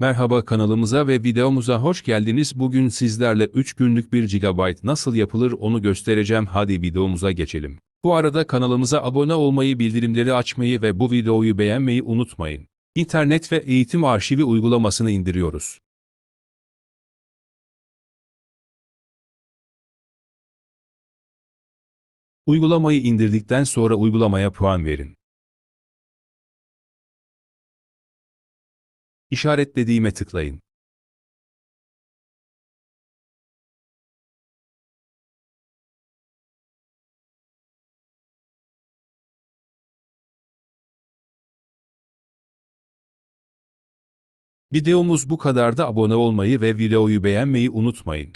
Merhaba kanalımıza ve videomuza hoş geldiniz. Bugün sizlerle 3 günlük 1 GB nasıl yapılır onu göstereceğim. Hadi videomuza geçelim. Bu arada kanalımıza abone olmayı, bildirimleri açmayı ve bu videoyu beğenmeyi unutmayın. İnternet ve eğitim arşivi uygulamasını indiriyoruz. Uygulamayı indirdikten sonra uygulamaya puan verin. İşaretlediğime tıklayın. Videomuz bu kadar da abone olmayı ve videoyu beğenmeyi unutmayın.